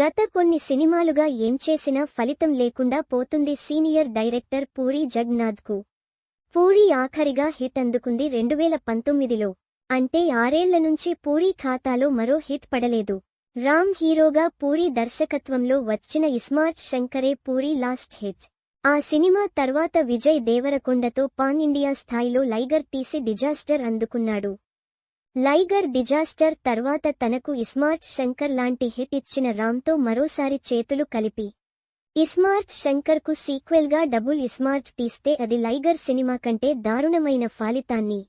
గత కొన్ని సినిమాలుగా ఏం చేసినా ఫలితం లేకుండా పోతుంది సీనియర్ డైరెక్టర్ పూరి జగన్నాథ్కు. పూరి ఆఖరిగా హిట్ అందుకుంది రెండువేల పంతొమ్మిదిలో. అంటే ఆరేళ్ళ నుంచి పూరి ఖాతాలో మరో హిట్ పడలేదు. రామ్ హీరోగా పూరి దర్శకత్వంలో వచ్చిన ఇస్మార్ట్ శంకరే పూరి లాస్ట్ హిట్. ఆ సినిమా తర్వాత విజయ్ దేవరకొండతో పాన్ ఇండియా స్థాయిలో లైగర్ తీసి డిజాస్టర్ అందుకున్నాడు. లైగర్ డిజాస్టర్ తర్వాత తనకు ఇస్మార్ట్ శంకర్ లాంటి హిట్ ఇచ్చిన రామ్తో మరోసారి చేతులు కలిపి. ఇస్మార్ట్ శంకర్కు సీక్వెల్గా డబుల్ ఇస్మార్ట్ తీస్తే అది లైగర్ సినిమా కంటే దారుణమైన ఫలితాన్ని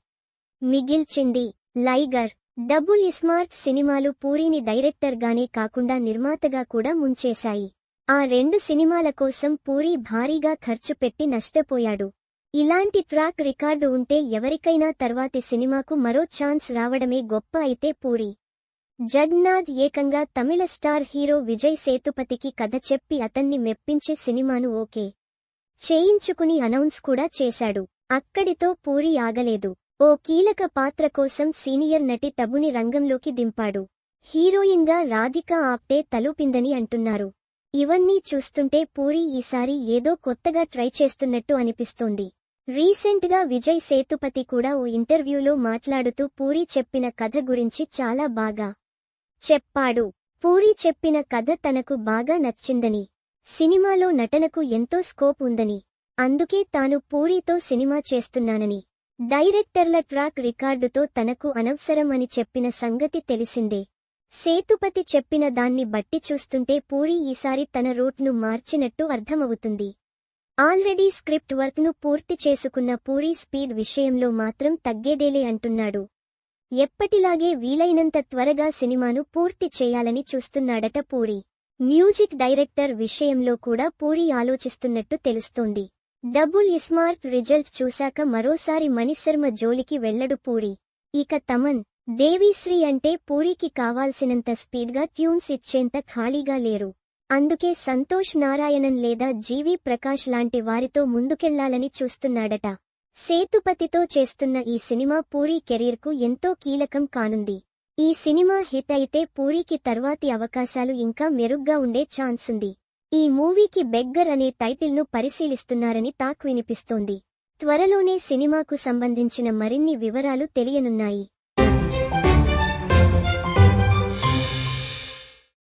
మిగిల్చింది. లైగర్ డబుల్ ఇస్మార్ట్ సినిమాలు పూరిని డైరెక్టర్గానే కాకుండా నిర్మాతగా కూడా ముంచేశాయి. ఆ రెండు సినిమాల కోసం పూరి భారీగా ఖర్చు పెట్టి నష్టపోయాడు. ఇలాంటి ట్రాక్ రికార్డు ఉంటే ఎవరికైనా తర్వాతి సినిమాకు మరో ఛాన్స్ రావడమే గొప్ప అయితే పూరి. జగన్నాథ్ ఏకంగా తమిళ స్టార్ హీరో విజయ్ సేతుపతికి కథ చెప్పి అతన్ని మెప్పించే సినిమాను ఓకే. చేయించుకుని అనౌన్స్ కూడా చేశాడు. అక్కడితో పూరి ఆగలేదు. ఓ కీలక పాత్ర కోసం సీనియర్ నటి టబుని రంగంలోకి దింపాడు. హీరోయిన్గా రాధిక ఆప్టే తలూపిందని అంటున్నారు. ఇవన్నీ చూస్తుంటే పూరి ఈసారి ఏదో కొత్తగా ట్రై చేస్తున్నట్టు అనిపిస్తోంది. రీసెంట్గా విజయ్ సేతుపతి కూడా ఓ ఇంటర్వ్యూలో మాట్లాడుతూ పూరి చెప్పిన కథ గురించి చాలా బాగా చెప్పాడు. పూరి చెప్పిన కథ తనకు బాగా నచ్చిందని సినిమాలో నటనకు ఎంతో స్కోప్ ఉందని అందుకే తాను పూరితో సినిమా చేస్తున్నానని డైరెక్టర్ల ట్రాక్ రికార్డుతో తనకు అనవసరం అని చెప్పిన సంగతి తెలిసిందే. సేతుపతి చెప్పిన దాన్ని బట్టి చూస్తుంటే పూరి ఈసారి తన రూట్ను మార్చినట్టు అర్థమవుతుంది. ఆల్రెడీ స్క్రిప్ట్ వర్క్ను పూర్తి చేసుకున్న పూరి స్పీడ్ విషయంలో మాత్రం తగ్గేదేలే అంటున్నాడు. ఎప్పటిలాగే వీలైనంత త్వరగా సినిమాను పూర్తి చేయాలని చూస్తున్నాడట పూరి. మ్యూజిక్ డైరెక్టర్ విషయంలో కూడా పూరి ఆలోచిస్తున్నట్టు తెలుస్తోంది. డబుల్ ఇస్మార్ట్ రిజల్ట్ చూశాక మరోసారి మణిశర్మ జోలికి వెళ్ళడు పూరి. ఇక తమన్ దేవిశ్రీ అంటే పూరికి కావాల్సినంత స్పీడ్గా ట్యూన్స్ ఇచ్చేంత ఖాళీగా లేరు. అందుకే సంతోష్ నారాయణన్ లేదా జీవి ప్రకాష్ లాంటి వారితో ముందుకెళ్ళాలని చూస్తున్నాడట. సేతుపతితో చేస్తున్న ఈ సినిమా పూరి కెరీర్కు ఎంతో కీలకం కానుంది. ఈ సినిమా హిట్ అయితే పూరికి తర్వాతి అవకాశాలు ఇంకా మెరుగ్గా ఉండే ఛాన్సుంది. ఈ మూవీకి బెగ్గర్ అనే టైటిల్ను పరిశీలిస్తున్నారని టాక్ వినిపిస్తోంది. త్వరలోనే సినిమాకు సంబంధించిన మరిన్ని వివరాలు తెలియనున్నాయి.